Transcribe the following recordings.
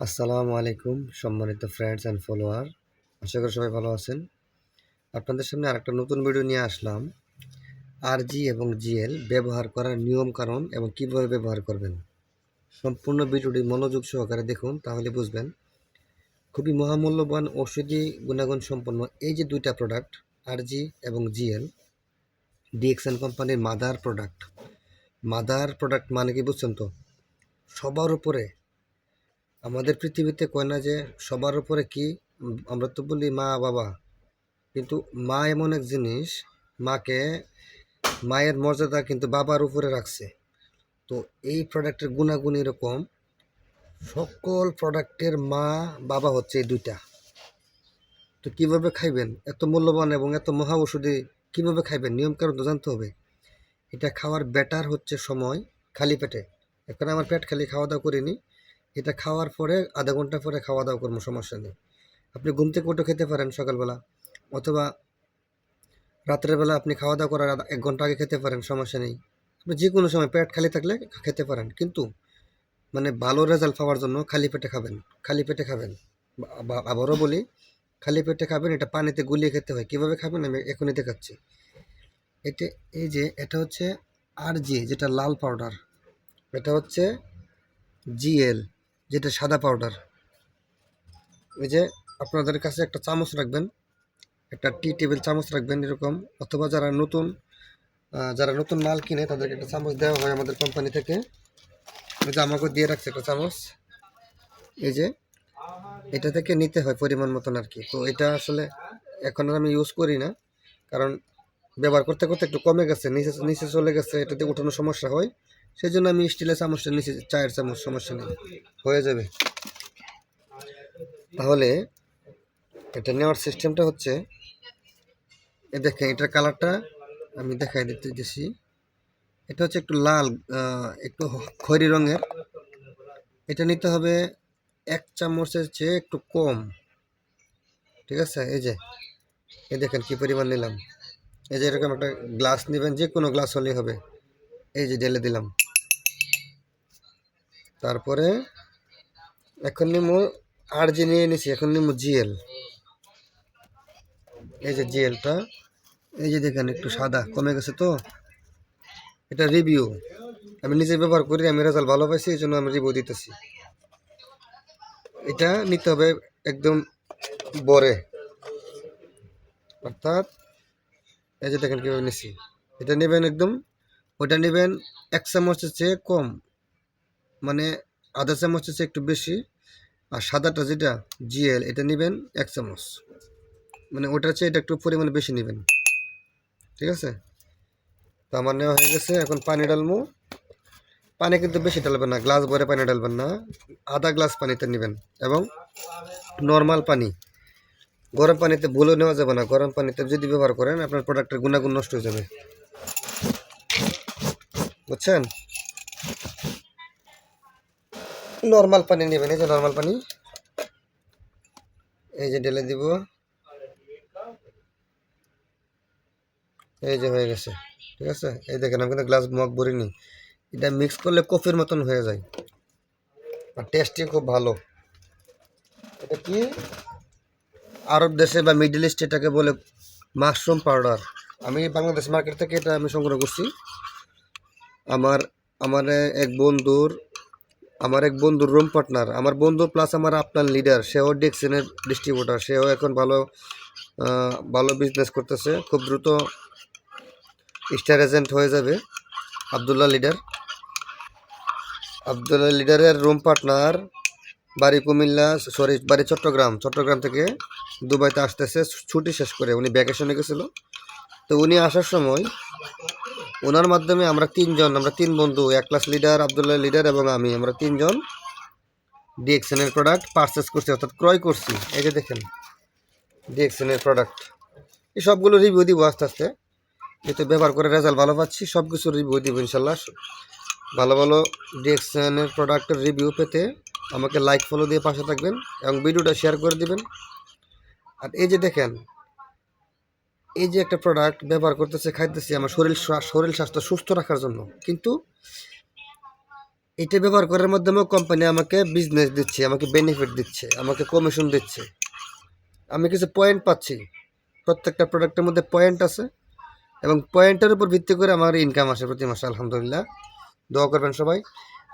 আসসালামু আলাইকুম, সম্মানিত ফ্রেন্ডস অ্যান্ড ফলোয়ার আশা করি সবাই ভালো আছেন। আপনাদের সামনে আরেকটা নতুন ভিডিও নিয়ে আসলাম। আর জি এবং জিএল ব্যবহার করার নিয়ম কারণ এবং কীভাবে ব্যবহার করবেন। সম্পূর্ণ ভিডিওটি মনোযোগ সহকারে দেখুন, তাহলে বুঝবেন। খুবই মহামূল্যবান ঔষধি গুণাগুণ সম্পন্ন এই যে দুইটা প্রোডাক্ট আর জি এবং জিএল ডিএক্সএন কোম্পানির মাদার প্রোডাক্ট মাদার প্রোডাক্ট মানে কি বুঝছেন তো? সবার উপরে আমাদের পৃথিবীতে কয় না যে সবার উপরে কি, আমরা তো বলি মা, বাবা। কিন্তু মা এমন এক জিনিস, মাকে মায়ের মর্যাদা কিন্তু বাবার উপরে রাখছে। তো এই প্রোডাক্টের গুণাগুণ এরকম, সকল প্রোডাক্টের মা, বাবা হচ্ছে এই দুইটা। তো কীভাবে খাইবেন? এত মূল্যবান এবং এত মহা ওষুধে কীভাবে খাইবেন? নিয়মকানুন তো জানতে হবে। এটা খাওয়ার বেটার হচ্ছে সময়, খালি পেটে। এখন আমার পেট খালি খাওয়া দাওয়া করিনি। এটা খাওয়ার পরে আধা ঘণ্টা পরে খাওয়া দাওয়া করব, সমস্যা নেই। আপনি ঘুম থেকে উঠে খেতে পারেন সকালবেলা, অথবা রাত্রের বেলা আপনি খাওয়া দাওয়া করার এক ঘণ্টা আগে খেতে পারেন, সমস্যা নেই। আপনি যে কোনো সময় পেট খালি থাকলে খেতে পারেন, কিন্তু মানে ভালো রেজাল্ট পাওয়ার জন্য খালি পেটে খাবেন, খালি পেটে খাবেন। আবারও বলি, খালি পেটে খাবেন, এটা পানিতে গুলিয়ে খেতে হয়। কীভাবে খাবেন আমি এখনই দেখাচ্ছি। এটা এই যে, এটা হচ্ছে আর জি, যেটা লাল পাউডার এটা হচ্ছে জিএল যেটা সাদা পাউডার এই যে আপনাদের কাছে একটা চামচ রাখবেন, একটা টি টেবিল চামচ রাখবেন এরকম, অথবা যারা নতুন যারা নতুন মাল কিনে তাদেরকে একটা চামচ দেওয়া হয় আমাদের কোম্পানি থেকে। এই যে আমাকে দিয়ে রাখছে একটা চামচ। এই যে এটা থেকে নিতে হয় পরিমাণ মতন আর কি। তো এটা আসলে এখন আর আমি ইউজ করি না, কারণ ব্যবহার করতে করতে একটু কমে গেছে, নিচে নিচে চলে গেছে, এটাতে উঠানোর সমস্যা হয়। সেই জন্য আমি স্টিলের চামচটা নিচে চায়ের চামচ, সমস্যা নেই। হয়ে যাবে। তাহলে এটা নেওয়ার সিস্টেমটা হচ্ছে, এ দেখেন, এটার কালারটা আমি দেখাই দিতে দিছি এটা হচ্ছে একটু লাল একটু খয়েরি রঙের। এটা নিতে হবে এক চামচের চেয়ে একটু কম। ঠিক আছে? এই যে এই দেখেন কী পরিমাণ নিলাম। এই যে এরকম একটা গ্লাস নেবেন, যে কোনো গ্লাস হলেই হবে। এই যে ঢেলে দিলাম। তারপরে এখন নিমু আর জি নিয়ে নিছি, এখন নিমু জিএল। এই যে জিএলটা, এই যে দেখেন একটু সাদা, কমে গেছে তো। এটা রিভিউ আমি নিজে ব্যবহার করি, আমি রেজাল্ট ভালো পাইছি, এই জন্য আমি রিভিউ দিতেছি। এটা নিতে হবে একদম বরে। অর্থাৎ, এই যে দেখেন কীভাবে নিছি। এটা নেবেন একদম, ওটা নেবেন এক চামচের চেয়ে কম। মানে আধা চামচ হচ্ছে একটু বেশি, আর সাদাটা যেটা, জিএল, এটা নেবেন এক চামচ। মানে ওটার চেয়ে এটা একটু পরিমাণে বেশি নেবেন। ঠিক আছে? তো আমার নেওয়া হয়ে গেছে, এখন পানি ডালবো পানি কিন্তু বেশি ডালবেন না, গ্লাস ভরে পানি ডালবেন না। আধা গ্লাস পানিতে নেবেন এবং নর্মাল পানি। গরম পানিতে ভুলেও নেওয়া যাবে না, গরম পানিতে যদি ব্যবহার করেন আপনার প্রোডাক্টের গুণাগুণ নষ্ট হয়ে যাবে। বুঝছেন? নর্মাল পানি নেবেন, এই যে নর্মাল পানি এই যে ঢেলে দিব। এই যে হয়ে গেছে, ঠিক আছে? এই দেখেন, আমি কিন্তু গ্লাস মগ ভরিনি। এটা মিক্স করলে কফির মতন হয়ে যায়। আর টেস্টই খুব ভালো। এটা কি? আরব দেশে বা মিডল ইস্ট এটাকে বলে মাশরুম পাউডার আমি বাংলাদেশ মার্কেট থেকে এটা আমি সংগ্রহ করছি। আমার আমার এক বন্ধুর আমার এক বন্ধুর রুম পার্টনার আমার বন্ধু প্লাস আমার আপনার লিডার সেও ডিক্সেনের ডিস্ট্রিবিউটার সেও এখন ভালো ভালো বিজনেস করতেছে। খুব দ্রুত স্টার এজেন্ট হয়ে যাবে আবদুল্লাহ লিডার আবদুল্লাহ লিডারের রুম পার্টনার বাড়ি কুমিল্লা সরি বাড়ি চট্টগ্রাম। চট্টগ্রাম থেকে দুবাইতে আসতেছে। ছুটি শেষ করে উনি ভ্যাকেশনে গেছিল। তো উনি আসার সময় ওনার মাধ্যমে আমরা তিনজন, আমরা তিন বন্ধু, এক ক্লাস লিডার আবদুল্লাহ লিডার এবং আমি। আমরা তিনজন ডিএক্সএনের প্রোডাক্ট পারচেস করছি, অর্থাৎ ক্রয় করছি। এই যে দেখেন ডিএক্সএনের প্রোডাক্ট এই সবগুলো রিভিউ দিব আস্তে আস্তে। যেহেতু ব্যবহার করে রেজাল্ট ভালো পাচ্ছি সব কিছু রিভিউ দিব ইনশাল্লাহ। ভালো ভালো ডিএক্সএনের প্রোডাক্টের রিভিউ পেতে আমাকে লাইক ফলো দিয়ে পাশে থাকবেন এবং ভিডিওটা শেয়ার করে দিবেন। আর এই যে দেখেন এই যে একটা প্রোডাক্ট ব্যবহার করতেছে, খাইতেছি আমার শরীর শরীর স্বাস্থ্য সুস্থ রাখার জন্য। কিন্তু এটা ব্যবহার করার মাধ্যমেও কোম্পানি আমাকে বিজনেস দিচ্ছে, আমাকে বেনিফিট দিচ্ছে, আমাকে কমিশন দিচ্ছে। আমি কিছু পয়েন্ট পাচ্ছি। প্রত্যেকটা প্রোডাক্টের মধ্যে পয়েন্ট আছে এবং পয়েন্টের উপর ভিত্তি করে আমার ইনকাম আসে প্রতি মাসে, আলহামদুলিল্লাহ। দোয়া করবেন সবাই।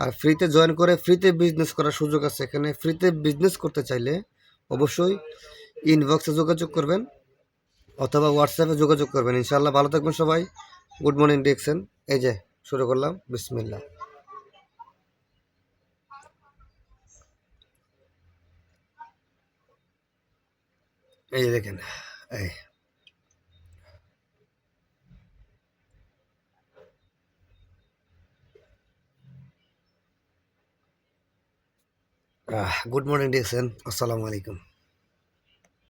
আর ফ্রিতে জয়েন করে ফ্রিতে বিজনেস করার সুযোগ আছে। এখানে ফ্রিতে বিজনেস করতে চাইলে অবশ্যই ইনবক্সে যোগাযোগ করবেন। অথবা হোয়াটসঅ্যাপে যোগাযোগ করবেন। ইনশাআল্লাহ ভালো থাকবেন সবাই। গুড মর্নিং দেখছেন এই যে, শুরু করলাম। বিসমিল্লা এই দেখেন, এই। গুড মর্নিং দেখছেন আসসালামু আলাইকুম।